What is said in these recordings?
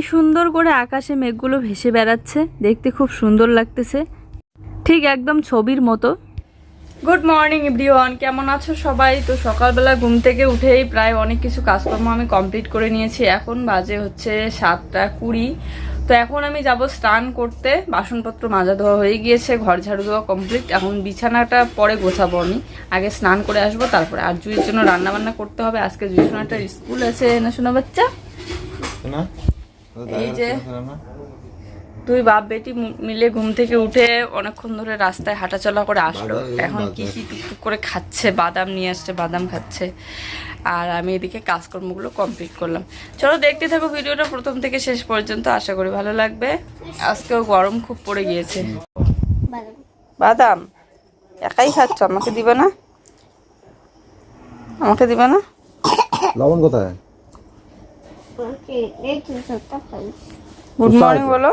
কি সুন্দর করে আকাশে মেঘগুলো ভেসে বেড়াচ্ছে। দেখতে খুব সুন্দর লাগতেছে। ঠিক একদম ছবির মতো। গুড মর্নিং এভরিওয়ান কেমন আছো সবাই? তো সকালবেলা ঘুম থেকে উঠেই প্রায় অনেক কিছু কাজকর্ম আমি কমপ্লিট করে নিয়েছি। এখন বাজে হচ্ছে সাতটা কুড়ি। তো এখন আমি যাব স্নান করতে। বাসনপত্র মাজা ধোয়া হয়ে গিয়েছে ঘর ঝাড়ু দেওয়া কমপ্লিট এখন বিছানাটা পরে গোছাবো আমি। আগে স্নান করে আসব তারপরে আর জুইয়ের জন্য রান্না বান্না করতে হবে। আজকে জুই সোনাটার স্কুল আছে না শোনা বাচ্চা? না এই যে দুই বাপ বেটি মিলে ঘুম থেকে উঠে অনেকক্ষণ ধরে রাস্তায় হাঁটাচলা করে আসলো। এখন কি কি টুকটুক করে খাচ্ছে বাদাম নিয়ে আসছে বাদাম খাচ্ছে। আর আমি এদিকে কাজকর্মগুলো কমপ্লিট করলাম। চলো দেখতে থাকো ভিডিওটা প্রথম থেকে শেষ পর্যন্ত আশা করি ভালো লাগবে। আজকেও গরম খুব পড়ে গিয়েছে। বাদাম একাই খাচ্ছ? আমাকে দিবে না? আমাকে দিবে না? লবণ কোথায়? গুড মর্নিং বলো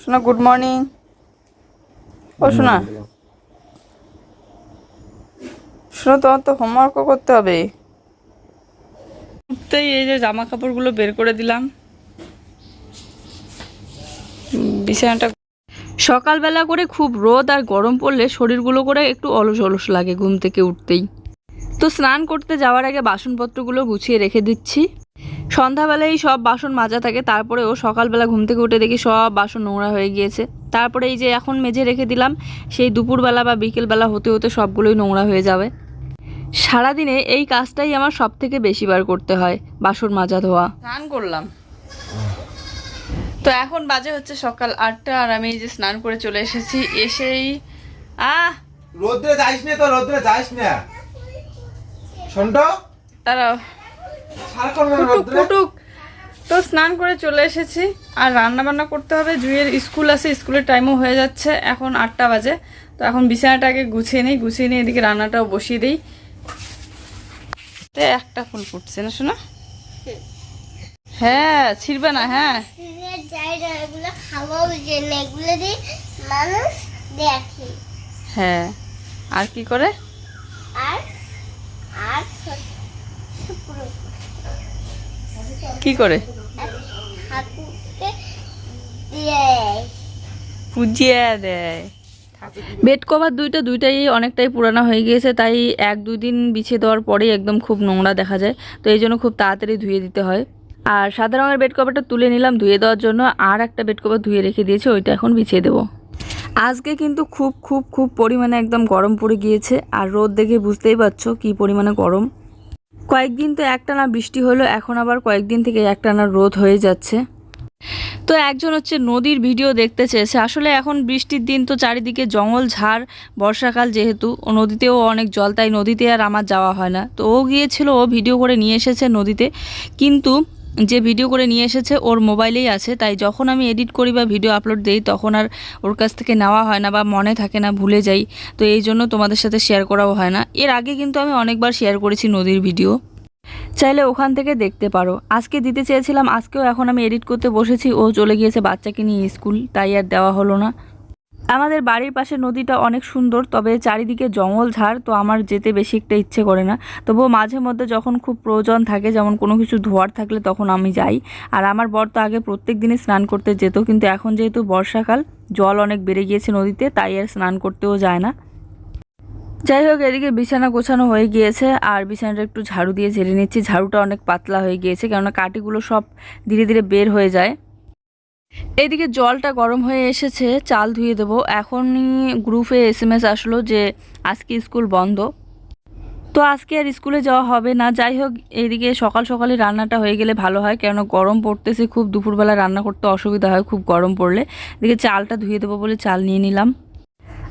শোনা গুড মর্নিং ও শোনা শোনো তোমার তো হোমওয়ার্কও করতে হবে। উঠতেই এই যে জামা কাপড়গুলো বের করে দিলাম। বিছানাটা সকালবেলা করে খুব রোদ আর গরম পড়লে শরীরগুলো করে একটু অলস অলস লাগে ঘুম থেকে উঠতেই। তো স্নান করতে যাওয়ার আগে বাসনপত্রগুলো গুছিয়ে রেখে দিচ্ছি। সন্ধ্যাবেলায় সব বাসন মাজা থাকে তারপরেও সকালবেলা ঘুম থেকে উঠে দেখি সব বাসন নোংরা হয়ে গিয়েছে। তারপরে এই যে এখন মেঝে রেখে দিলাম সেই দুপুরবেলা বা বিকেলবেলা হতে হতে সবগুলোই নোংরা হয়ে যাবে। সারাদিনে এই কাজটাই আমার সব থেকে বেশি বার করতে হয় বাসন মাজা ধোয়া। স্নান করলাম। তো এখন বাজে হচ্ছে সকাল আটটা আর আমি এই যে স্নান করে চলে এসেছি এসেই আহ! রোদ্রে যাইস না তো রোদ্রে যাইস না। শুনতো তারা কুটুক তো স্নান করে চলে এসেছি আর রান্না বান্না করতে হবে। জুয়ের স্কুল আছে স্কুলের টাইমও হয়ে যাচ্ছে এখন আটটা বাজে। তো এখন বিছানাটাকে গুছিয়ে নিই গুছিয়ে নিয়ে এদিকে রান্নাটাও বসিয়ে দিই। তো একটা ফুল ফুটছে না শোনা? হ্যাঁ ছিড়বে না হ্যাঁ। হ্যাঁ আর কি করে? আর আর কি করে? দেয় বেড কভার দুইটা দুইটাই অনেকটাই পুরানো হয়ে গিয়েছে তাই এক দুই দিন বিছিয়ে দেওয়ার পরেই একদম খুব নোংরা দেখা যায় তো এই জন্য খুব তাড়াতাড়ি ধুয়ে দিতে হয়। আর সাদা রঙের বেড কভারটা তুলে নিলাম ধুয়ে দেওয়ার জন্য আর একটা বেড কভার ধুয়ে রেখে দিয়েছে ওইটা এখন বিছিয়ে দেবো। আজকে কিন্তু খুব খুব খুব পরিমাণে একদম গরম পড়ে গিয়েছে আর রোদ দেখে বুঝতেই পারছ কি পরিমাণে গরম। কয়েকদিন তো একটানা বৃষ্টি হলো, এখন আবার কয়েকদিন থেকে একটানা রোদ হয়ে যাচ্ছে। তো একজন হচ্ছে নদীর ভিডিও দেখতে চেয়েছে। আসলে এখন বৃষ্টির দিন তো চারিদিকে জঙ্গল, ঝাড়, বর্ষাকাল যেহেতু, ও নদীতেও অনেক জল, তাই নদীতে আর আমার যাওয়া হয় না। তো ও গিয়েছিল, ও ভিডিও করে নিয়ে এসেছে নদীতে। কিন্তু যে ভিডিও করে নিয়ে এসেছে ওর মোবাইলেই আছে। তাই যখন আমি এডিট করি বা ভিডিও আপলোড দিই, তখন আর ওর কাছ থেকে নেওয়া হয় না বা মনে থাকে না, ভুলে যাই। তো এই জন্য তোমাদের সাথে শেয়ার করাও হয় না। এর আগে কিন্তু আমি অনেকবার শেয়ার করেছি নদীর ভিডিও চাইলে ওখান থেকে দেখতে পারো। আজকে দিতে চেয়েছিলাম, আজকেও এখন আমি এডিট করতে বসেছি। ও চলে গিয়েছে বাচ্চাকে নিয়ে স্কুল, তাই আর দেওয়া হলো না। আমাদের বাড়ির পাশে নদীটা অনেক সুন্দর, তবে চারিদিকে জঙ্গল ঝাড়, তো আমার যেতে বেশি একটা ইচ্ছে করে না। তবুও মাঝে মধ্যে যখন খুব প্রয়োজন থাকে, যেমন কোনো কিছু ধোয়ার থাকলে তখন আমি যাই। আর আমার বর তো আগে প্রত্যেক দিনই স্নান করতে যেত, কিন্তু এখন যেহেতু বর্ষাকাল, জল অনেক বেড়ে গিয়েছে নদীতে, তাই আর স্নান করতেও যায় না। যাই হোক, এদিকে বিছানা গোছানো হয়ে গিয়েছে, আর বিছানাটা একটু ঝাড়ু দিয়ে ঝেড়ে নিচ্ছি। ঝাড়ুটা অনেক পাতলা হয়ে গিয়েছে, কেননা কাটিগুলো সব ধীরে ধীরে বের হয়ে যায়। এদিকে জলটা গরম হয়ে এসেছে, চাল ধুয়ে দেবো। এখনই গ্রুপে এস এম এস আসলো যে আজকে স্কুল বন্ধ। তো আজকে আর স্কুলে যাওয়া হবে না। যাই হোক এইদিকে সকাল সকালে রান্নাটা হয়ে গেলে ভালো হয়, কেননা গরম পড়তেছে, খুব দুপুরবেলা রান্না করতে অসুবিধা হয়, খুব গরম পড়লে। এদিকে চালটা ধুয়ে দেবো বলে চাল নিয়ে নিলাম।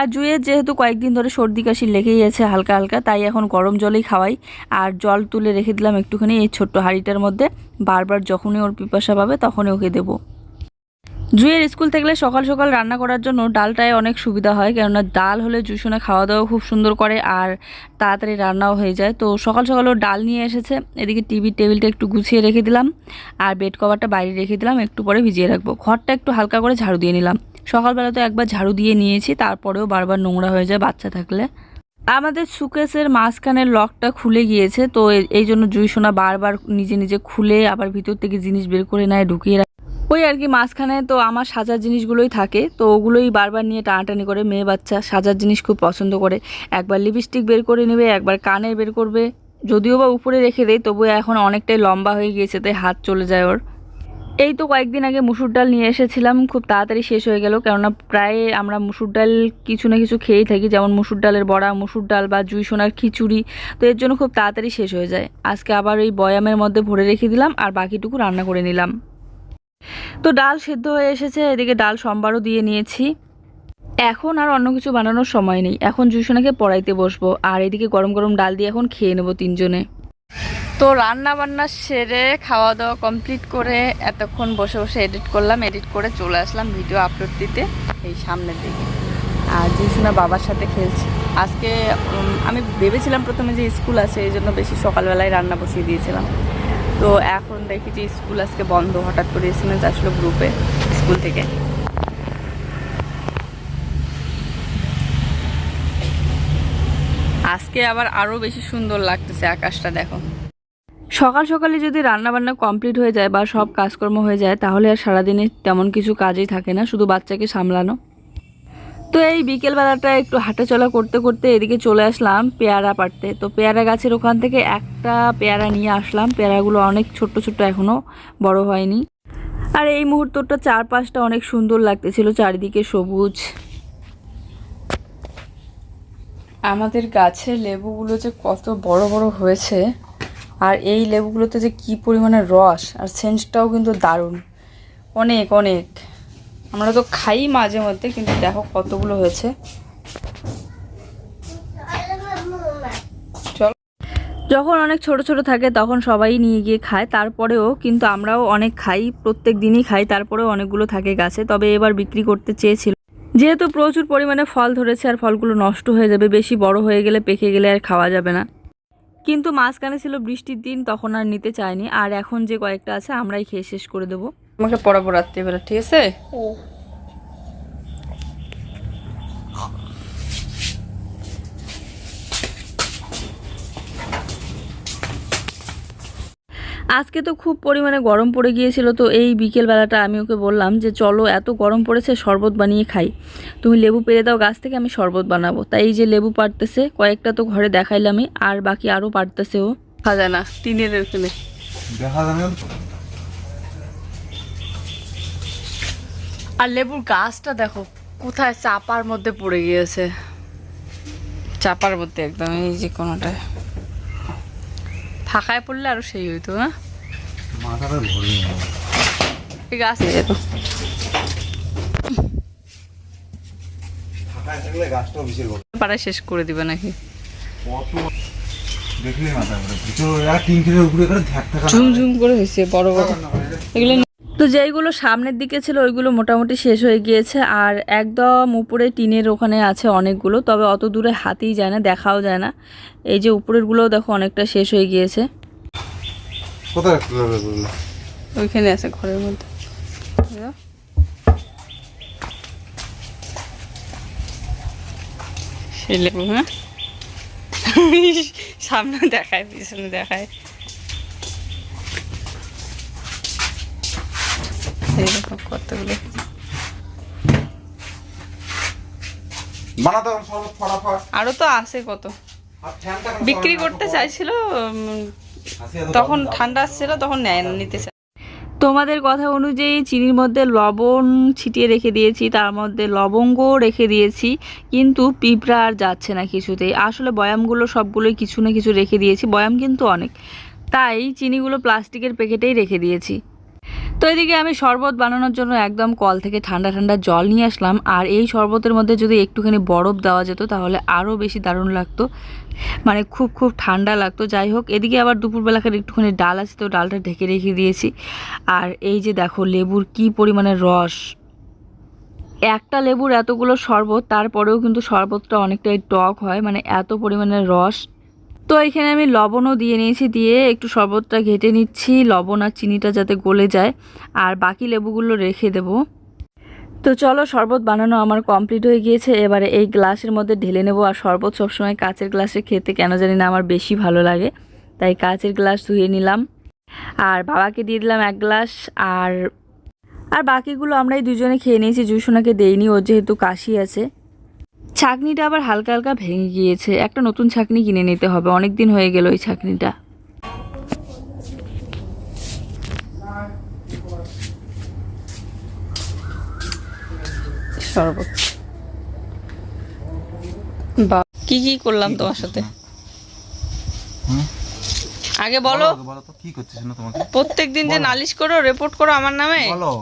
আর জুয়ের যেহেতু কয়েকদিন ধরে সর্দি কাশি লেগেই আছে হালকা হালকা, তাই এখন গরম জলেই খাওয়াই। আর জল তুলে রেখে দিলাম একটুখানি এই ছোট্ট হাঁড়িটার মধ্যে। বারবার যখনই ওর পিপাসা পাবে তখনই ওকে দেবো। জুয়ের স্কুল থাকলে সকাল সকাল রান্না করার জন্য ডালটায় অনেক সুবিধা হয়, কেননা ডাল হলে জুসুনে খাওয়া দাওয়া খুব সুন্দর করে আর তাড়াতাড়ি রান্নাও হয়ে যায়। তো সকাল সকাল ও ডাল নিয়ে এসেছে। এদিকে টিভির টেবিলটা একটু গুছিয়ে রেখে দিলাম আর বেড কভারটা বাইরে রেখে দিলাম, একটু পরে ভিজিয়ে রাখব। ঘরটা একটু হালকা করে ঝাড়ু দিয়ে নিলাম। সকালবেলা তো একবার ঝাড়ু দিয়ে নিয়েছি, তারপরেও বারবার নোংরা হয়ে যায় বাচ্চা থাকলে। আমাদের সুকেসের মাঝখানের লকটা খুলে গিয়েছে, তো এই জন্য জুই সোনা বারবার নিজে নিজে খুলে আবার ভিতর থেকে জিনিস বের করে নেয়, ঢুকিয়ে ওই আর কি মাঝখানে তো আমার সাজার জিনিসগুলোই থাকে, তো ওগুলোই বারবার নিয়ে টানাটানি করে মেয়ে বাচ্চা সাজার জিনিস খুব পছন্দ করে। একবার লিপস্টিক বের করে নেবে, একবার কানের বের করবে। যদিও বা উপরে রেখে দেয়, তবুও এখন অনেকটাই লম্বা হয়ে গিয়েছে, তাই হাত চলে যায় ওর। এই তো কয়েকদিন আগে মুসুর ডাল নিয়ে এসেছিলাম, খুব তাড়াতাড়ি শেষ হয়ে গেল, কেননা প্রায় আমরা মুসুর ডাল কিছু না কিছু খেয়েই থাকি, যেমন মুসুর ডালের বড়া, মুসুর ডাল বা জুই সোনার খিচুড়ি, তো এর জন্য খুব তাড়াতাড়ি শেষ হয়ে যায়। আজকে আবার ওই বয়ামের মধ্যে ভরে রেখে দিলাম, আর বাকিটুকু রান্না করে নিলাম। তো ডাল সেদ্ধ হয়ে এসেছে, এদিকে ডাল সম্বারও দিয়ে নিয়েছি। এখন আর অন্য কিছু বানানোর সময় নেই। এখন জুসোনাকে পড়াইতে বসবো, আর এদিকে গরম গরম ডাল দিয়ে এখন খেয়ে নেব তিনজনে। তো রান্না বান্না সেরে খাওয়া দাওয়া কমপ্লিট করে এতক্ষণ বসে বসে এডিট করলাম, এডিট করে চলে আসলাম ভিডিও আপলোড দিতে, এই সামনের দিকে। আর জুসোনা বাবার সাথে খেলছে। আজকে আমি ভেবেছিলাম প্রথমে যে স্কুল আছে, এই জন্য বেশি সকালবেলায় রান্না বসিয়ে দিয়েছিলাম। তো এখন দেখি যে স্কুল আজকে বন্ধ, হঠাৎ করে এসএমএস আসলো গ্রুপে স্কুল থেকে। আজকে আবার আরও বেশি সুন্দর লাগতেছে আকাশটা, দেখো। সকাল সকালে যদি রান্না বান্না কমপ্লিট হয়ে যায় বা সব কাজকর্ম হয়ে যায়, তাহলে আর সারাদিনে তেমন কিছু কাজই থাকে না, শুধু বাচ্চাকে সামলানো। তো এই বিকেলবেলাটা একটু হাঁটাচলা করতে করতে এদিকে চলে আসলাম পেয়ারা পাড়তে। তো পেয়ারা গাছের ওখান থেকে একটা পেয়ারা নিয়ে আসলাম। পেয়ারাগুলো অনেক ছোট্ট ছোট্ট এখনও বড় হয়নি। আর এই মুহূর্তটা চারপাশটা অনেক সুন্দর লাগতেছিল, চারিদিকে সবুজ। আমাদের গাছের লেবুগুলো যে কত বড় বড় হয়েছে, আর এই লেবুগুলোতে যে কি পরিমাণে রস, আর সেন্সটাও কিন্তু দারুণ। অনেক অনেক। আমরা তো খাই মাঝে মধ্যে, কিন্তু দেখো কতগুলো হয়েছে। যখন অনেক ছোট ছোট থাকে, তখন সবাই নিয়ে গিয়ে খায়। তারপরেও কিন্তু আমরাও অনেক খাই, প্রত্যেক দিনই খাই। তারপরেও অনেকগুলো থাকে গাছে, তবে এবার বিক্রি করতে চেয়েছিল। যেহেতু প্রচুর পরিমাণে ফল ধরেছে আর ফলগুলো নষ্ট হয়ে যাবে, বেশি বড় হয়ে গেলে পেকে গেলে আর খাওয়া যাবে না। কিন্তু মাঝখানে ছিল বৃষ্টির দিন তখন আর নিতে চাইনি। আর এখন যে কয়েকটা আছে আমরাই খেয়ে শেষ করে দেবো। আমাকে পড়াবো রাত্রিবেলা ঠিক আছে? আজকে তো খুব পরিমাণে গরম পড়ে গিয়েছিল তো এই বিকেল বেলাটা আমি ওকে বললাম যে চলো এত গরম পড়েছে শরবত বানিয়ে খাই। তুমি লেবু পেরে দাও গাছ থেকে আমি শরবত বানাবো। তাই এই যে লেবু পারতেছে কয়েকটা তো ঘরে দেখাইলামই আর বাকি আরও পারতেছে ও। খাজা না টিনের ওখানে দেখা আর লেবুর গাছটা দেখো কোথায় চাপার মধ্যে পড়ে গিয়েছে। চাপার মধ্যে একদম এই যে কোনোটায়। ফাঁকায় পড়লে আরও সেই হইতো হ্যাঁ? মাথাটা এই গাছ পাড়ায় শেষ করে দিবে নাকি? উপরে করে হয়েছে বড় বড়। এগুলো তো যেইগুলো সামনের দিকে ছিল ওইগুলো মোটামুটি শেষ হয়ে গিয়েছে। আর একদম উপরে টিনের ওখানে আছে অনেকগুলো তবে অত দূরে হাতেই যায় না দেখাও যায় না। এই যে উপরেরগুলোও দেখো অনেকটা শেষ হয়ে গিয়েছে? ওইখানে আছে ঘরের মধ্যে। সেই লেবু হ্যাঁ সামনে দেখায় পিছনে দেখায়। কতগুলো? আরও তো আছে কত। বিক্রি করতে? চাইছিল তখন ঠান্ডা আসছিল তখন নেয় নিতে চায় তোমাদের কথা অনুযায়ী চিনির মধ্যে লবণ ছিটিয়ে রেখে দিয়েছি, তার মধ্যে লবঙ্গও রেখে দিয়েছি, কিন্তু পিঁপড়া আর যাচ্ছে না কিছুতেই। আসলে বয়ামগুলো সবগুলোই কিছু না কিছু রেখে দিয়েছি, বয়াম কিন্তু অনেক। তাই চিনিগুলো প্লাস্টিকের প্যাকেটেই রেখে দিয়েছি। তো এদিকে আমি শরবত বানানোর জন্য একদম কল থেকে ঠান্ডা ঠান্ডা জল নিয়ে আসলাম। আর এই শরবতের মধ্যে যদি একটুখানি বরফ দেওয়া যেত, তাহলে আরও বেশি দারুণ লাগতো। মানে খুব খুব ঠান্ডা লাগতো। যাই হোক, এদিকে আবার দুপুরবেলাকার একটুখানি ডাল আছে, তো ডালটা ঢেকে রেখে দিয়েছি। আর এই যে দেখো, লেবুর কি পরিমাণে রস। একটা লেবুর এতগুলো শরবত, তারপরেও কিন্তু শরবতটা অনেকটাই টক হয়। মানে এত পরিমাণে রস। তো এখানে আমি লবণও দিয়ে নিয়েছি, দিয়ে একটু শরবতটা ঘেটে নিচ্ছি। লবণ আর চিনিটা যাতে গলে যায়। আর বাকি লেবুগুলো রেখে দেবো। তো চলো, শরবত বানানো আমার কমপ্লিট হয়ে গিয়েছে। এবারে এই গ্লাসের মধ্যে ঢেলে নেব। আর শরবত সবসময় কাঁচের গ্লাসে খেতে কেন জানি না আমার বেশি ভালো লাগে। তাই কাচের গ্লাস ধুয়ে নিলাম। আর বাবাকে দিয়ে দিলাম এক গ্লাস। আর আর বাকিগুলো আমরাই দুজনে খেয়ে নিয়েছি। জুসোনাকে দেইনি, ওর যেহেতু কাশি আছে। ছাকনিটা আবার হালকা হালকা ভেঙে গিয়েছে। একটা নতুন ছাকনি কিনে নিতে হবে। অনেক দিন হয়ে গেল ওই ছাকনিটা। শরবত। বা কি কি করলাম তোমার সাথে? আগে বলো। আগে বলো তো কি করছিস না তোমাকে? প্রত্যেক দিন যে নালিশ করো রিপোর্ট করো আমার নামে? বলো।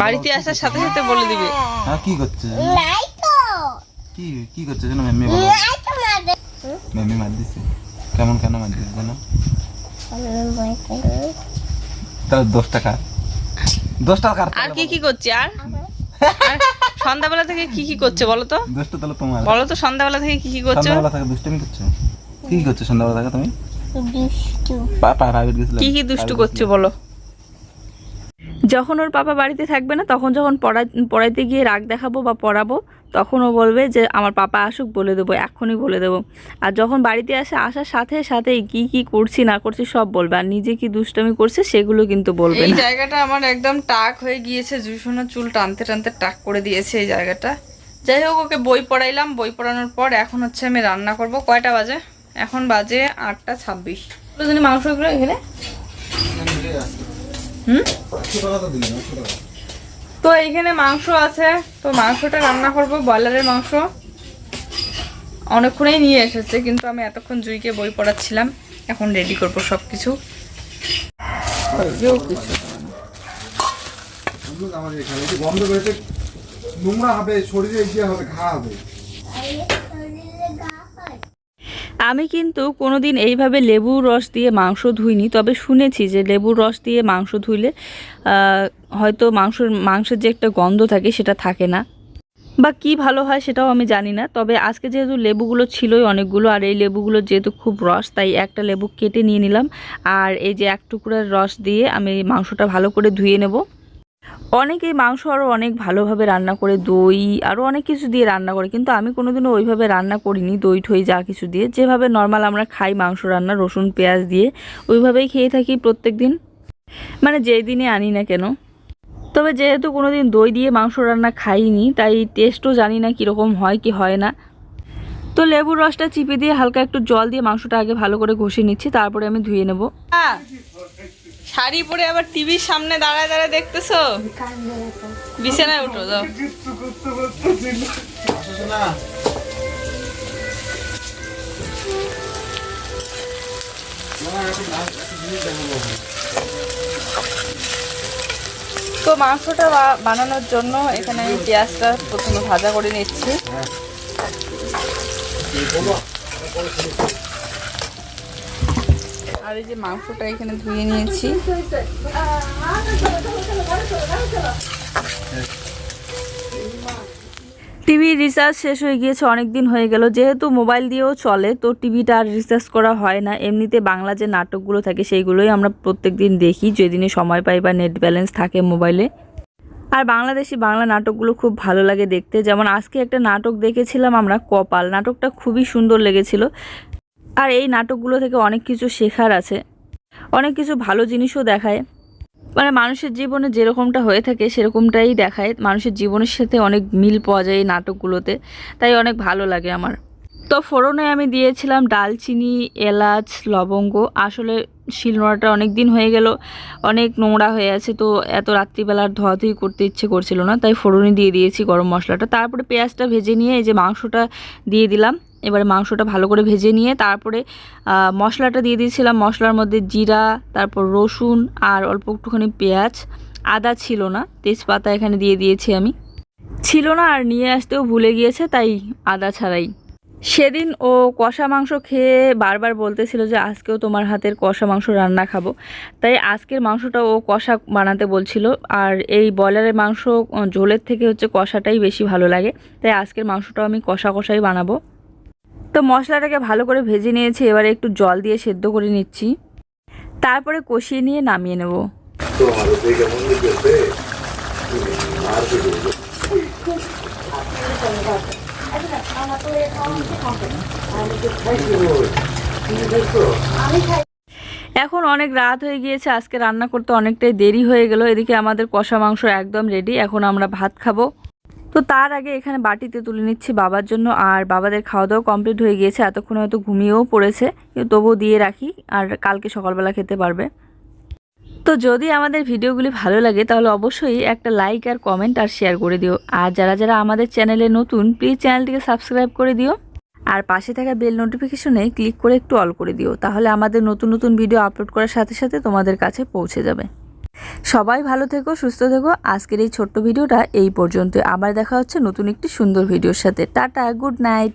বাড়িতে আসার সাথে সাথে বলে দিবে। হ্যাঁ কি নাই তো কি কি করছিস না মেম্মি বলো নাই তো মাদের মেম্মি মার দিছে কেমন কেন মার দিছে জানো তাহলে দশ টাকা দশ টাকা আর কি কি করছে আর? সন্ধ্যাবেলা থেকে কি কি করছে বলো তো? দশটা তাহলে তোমার। বলো তো সন্ধ্যাবেলা থেকে কি কি করছ? সন্ধ্যাবেলা থেকে দুষ্টামি করছ? কি কি করছ সন্ধ্যাবেলা থেকে তুমি? দুষ্টু। প্রাইভেট গেছিলাম। কি কি দুষ্টু করছ বলো। যখন ওর পাপা বাড়িতে থাকবে না তখন যখন পড়া পড়াইতে গিয়ে রাগ দেখাবো বা পড়াবো তখন ও বলবে যে আমার পাপা আসুক বলে দেবো এখনই বলে দেবো। আর যখন বাড়িতে আসে আসার সাথে সাথেই কি কি করছি না করছি সব বলবে। আর নিজে কি দুষ্টামি করছে সেগুলো কিন্তু বলবে এই জায়গাটা আমার একদম টাক হয়ে গিয়েছে। জুসোনা চুল টানতে টানতে টাক করে দিয়েছে এই জায়গাটা। যাই হোক ওকে বই পড়াইলাম। বই পড়ানোর পর এখন হচ্ছে আমি রান্না করব। কয়টা বাজে? এখন বাজে আটটা ছাব্বিশ। মাংসগুলো এখানে? হুম তো এইখানে মাংস আছে তো মাংসটা রান্না করব ব্রয়লারের মাংস অনেকক্ষণেই নিয়ে এসেছে কিন্তু আমি এতক্ষণ জুইকে বই পড়াচ্ছিলাম এখন রেডি করব সব কিছু নোংরা হবে শরীরে ইয়ে হবে ঘা হবে আমি কিন্তু কোনোদিন এইভাবে লেবুর রস দিয়ে মাংস ধুইনি, তবে শুনেছি যে লেবুর রস দিয়ে মাংস ধুইলে হয়তো মাংসর, মাংসের যে একটা গন্ধ থাকে সেটা থাকে না। বা কি ভালো হয় সেটাও আমি জানি না, তবে আজকে যেহেতু লেবুগুলো ছিলই অনেকগুলো, আর এই লেবুগুলো যেহেতু খুব রস, তাই একটা লেবু কেটে নিয়ে নিলাম। আর এই যে এক টুকরার রস দিয়ে আমি মাংসটা ভালো করে ধুয়ে নেব। অনেকেই মাংস আরও অনেক ভালোভাবে রান্না করে, দই আরও অনেক কিছু দিয়ে রান্না করে, কিন্তু আমি কোনোদিনও ওইভাবে রান্না করিনি, দই ঠই যা কিছু দিয়ে। যেভাবে নর্মাল আমরা খাই মাংস রান্না, রসুন, পেঁয়াজ দিয়ে, ওইভাবেই খেয়ে থাকি প্রত্যেক দিন মানে যেই দিনে আনি না কেন। তবে যেহেতু কোনো দিন দই দিয়ে মাংস রান্না খাইনি, তাই টেস্টও জানি না কীরকম হয় কি হয় না। তো লেবুর রসটা চিপে দিয়ে হালকা একটু জল দিয়ে মাংসটা আগে ভালো করে ঘষে নিচ্ছি, তারপরে আমি ধুয়ে নেব। শাড়ি পরে আবার টিভির সামনে দাঁড়ায় দাঁড়ায় দেখতেছো? বিছানায় উঠো, যাও। তো মাংসটা বানানোর জন্য এখানে আমি পেঁয়াজটা প্রথমে ভাজা করে নিচ্ছি। আর এই যে মাংসটা এখানে ধুয়ে নিয়েছি। টিভি রিচার্জ শেষ হয়ে গিয়েছে অনেক দিন হয়ে গেল। যেহেতু মোবাইল দিয়েও চলে, তো টিভিটা আর রিচার্জ করা হয় না। এমনিতে বাংলা যে নাটকগুলো থাকে, সেইগুলোই আমরা প্রত্যেক দিন দেখি যেদিনে সময় পাই বা নেট ব্যালেন্স থাকে মোবাইলে। আর বাংলাদেশি বাংলা নাটকগুলো খুব ভালো লাগে দেখতে। যেমন আজকে একটা নাটক দেখেছিলাম আমরা, কপাল। নাটকটা খুবই সুন্দর লেগেছিল। আর এই নাটকগুলো থেকে অনেক কিছু শেখার আছে। অনেক কিছু ভালো জিনিসও দেখায়। মানে মানুষের জীবনে যেরকমটা হয়ে থাকে, সেরকমটাই দেখায়। মানুষের জীবনের সাথে অনেক মিল পাওয়া যায় এই নাটকগুলোতে। তাই অনেক ভালো লাগে আমার। তো ফোড়নে আমি দিয়েছিলাম ডালচিনি, এলাচ, লবঙ্গ। আসলে শিলনোড়াটা অনেক দিন হয়ে গেল, অনেক নোংরা হয়ে আছে, তো এত রাত্রিবেলার ধোয়াধুয়ি করতে ইচ্ছে করছিল না। তাই ফোড়নে দিয়ে দিয়েছি গরম মশলাটা। তারপরে পেঁয়াজটা ভেজে নিয়ে এই যে মাংসটা দিয়ে দিলাম। এবারে মাংসটা ভালো করে ভেজে নিয়ে তারপরে মশলাটা দিয়ে দিয়েছিলাম মশলার মধ্যে জিরা, তারপর রসুন আর অল্প একটুখানি পেঁয়াজ। আদা ছিল না, তেজপাতা এখানে দিয়ে দিয়েছি আমি। ছিল না আর নিয়ে আসতেও ভুলে গিয়েছে, তাই আদা ছাড়াই। সেদিন ও কষা মাংস খেয়ে বারবার বলতেছিল যে আজকেও তোমার হাতের কষা মাংস রান্না খাব। তাই আজকের মাংসটা ও কষা বানাতে বলছিল। আর এই ব্রয়লারের মাংস, ঝোলের থেকে হচ্ছে কষাটাই বেশি ভালো লাগে। তাই আজকের মাংসটাও আমি কষা কষাই বানাবো। তো মশলাটাকে ভালো করে ভেজে নিয়েছি, এবারে একটু জল দিয়ে সেদ্ধ করে নিচ্ছি। তারপরে কষিয়ে নিয়ে নামিয়ে নেব। এখন অনেক রাত হয়ে গিয়েছে, আজকে রান্না করতে অনেকটাই দেরি হয়ে গেল। এদিকে আমাদের কষা মাংস একদম রেডি এখন আমরা ভাত খাব। তো তার আগে এখানে বাটিতে তুলে নিচ্ছি বাবার জন্য, আর বাবাদের খাওয়া দাওয়া কমপ্লিট হয়ে গিয়েছে। এতক্ষণ হয়তো ঘুমিয়েও পড়েছে তবুও দিয়ে রাখি, আর কালকে সকালবেলা খেতে পারবে। তো যদি আমাদের ভিডিওগুলি ভালো লাগে, তাহলে অবশ্যই একটা লাইক আর কমেন্ট আর শেয়ার করে দিও। আর যারা যারা আমাদের চ্যানেলে নতুন প্লিজ চ্যানেলটিকে সাবস্ক্রাইব করে দিও। আর পাশে থাকা বেল নোটিফিকেশনে ক্লিক করে একটু অল করে দিও। তাহলে আমাদের নতুন নতুন ভিডিও আপলোড করার সাথে সাথে তোমাদের কাছে পৌঁছে যাবে। সবাই ভালো থেকো, সুস্থ থেকো। আজকের এই ছোট্ট ভিডিওটা এই পর্যন্ত আবার দেখা হচ্ছে নতুন একটি সুন্দর ভিডিওর সাথে। Tata, good night.